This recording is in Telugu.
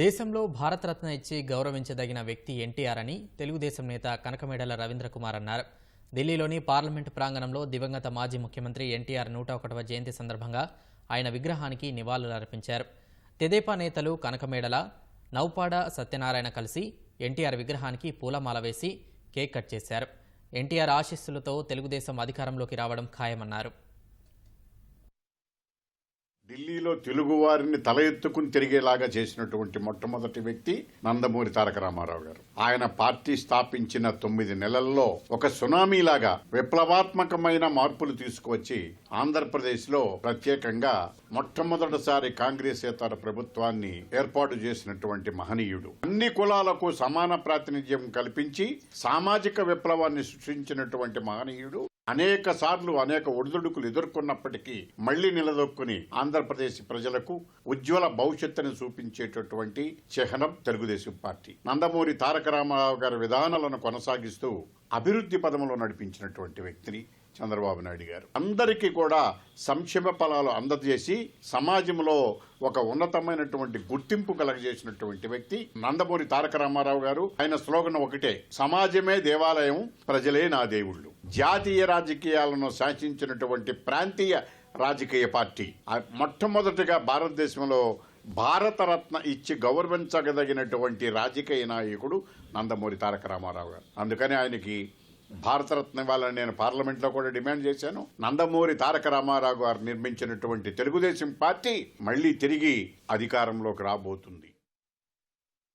దేశంలో భారతరత్న ఇచ్చి గౌరవించదగిన వ్యక్తి ఎన్టీఆర్ అని తెలుగుదేశం నేత కనకమేడల రవీంద్ర కుమార్ అన్నారు. ఢిల్లీలోని పార్లమెంటు ప్రాంగణంలో దివంగత మాజీ ముఖ్యమంత్రి ఎన్టీఆర్ నూట ఒకటవ జయంతి సందర్భంగా ఆయన విగ్రహానికి నివాళులర్పించారు. తెదేపా నేతలు కనకమేడల నౌపాడ సత్యనారాయణ కలిసి ఎన్టీఆర్ విగ్రహానికి పూలమాల వేసి కేక్ కట్ చేశారు. ఎన్టీఆర్ ఆశీస్సులతో తెలుగుదేశం అధికారంలోకి రావడం ఖాయమన్నారు. ఢిల్లీలో తెలుగువారిని తల ఎత్తుకుని తిరిగేలాగా చేసినటువంటి మొట్టమొదటి వ్యక్తి నందమూరి తారక రామారావు గారు. ఆయన పార్టీ స్థాపించిన తొమ్మిది నెలల్లో ఒక సునామీలాగా విప్లవాత్మకమైన మార్పులు తీసుకువచ్చి ఆంధ్రప్రదేశ్లో ప్రత్యేకంగా మొట్టమొదటిసారి కాంగ్రెసేతర ప్రభుత్వాన్ని ఏర్పాటు చేసినటువంటి మహనీయుడు. అన్ని కులాలకు సమాన ప్రాతినిధ్యం కల్పించి సామాజిక విప్లవాన్ని సృష్టించినటువంటి మహనీయుడు. అనేక సార్లు అనేక ఒడిదుడుకులు ఎదుర్కొన్నప్పటికీ మళ్ళీ నిలదొక్కుని ఆంధ్రప్రదేశ్ ప్రజలకు ఉజ్వల భవిష్యత్తును చూపించేటటువంటి చిహ్నం తెలుగుదేశం పార్టీ. నందమూరి తారక రామారావు గారి విధానాలను కొనసాగిస్తూ అభివృద్ధి పదములో నడిపించినటువంటి వ్యక్తిని చంద్రబాబు నాయుడు గారు. అందరికీ కూడా సంక్షేమ ఫలాలు అందజేసి సమాజంలో ఒక ఉన్నతమైనటువంటి గుర్తింపు కలగజేసినటువంటి వ్యక్తి నందమూరి తారక రామారావు గారు. ఆయన స్లోగన్ ఒకటే సమాజమే దేవాలయం ప్రజలే నా దేవుళ్ళు. జాతీయ రాజకీయాలను శాసించినటువంటి ప్రాంతీయ రాజకీయ పార్టీ. మొట్టమొదటిగా భారతదేశంలో భారతరత్న ఇచ్చి గౌరవించగలిగినటువంటి రాజకీయ నాయకుడు నందమూరి తారక రామారావు గారు. అందుకని ఆయనకి భారతరత్న ఇవ్వాలని నేను పార్లమెంట్లో కూడా డిమాండ్ చేశాను. నందమూరి తారక రామారావు గారు నిర్మించినటువంటి తెలుగుదేశం పార్టీ మళ్ళీ తిరిగి అధికారంలోకి రాబోతుంది.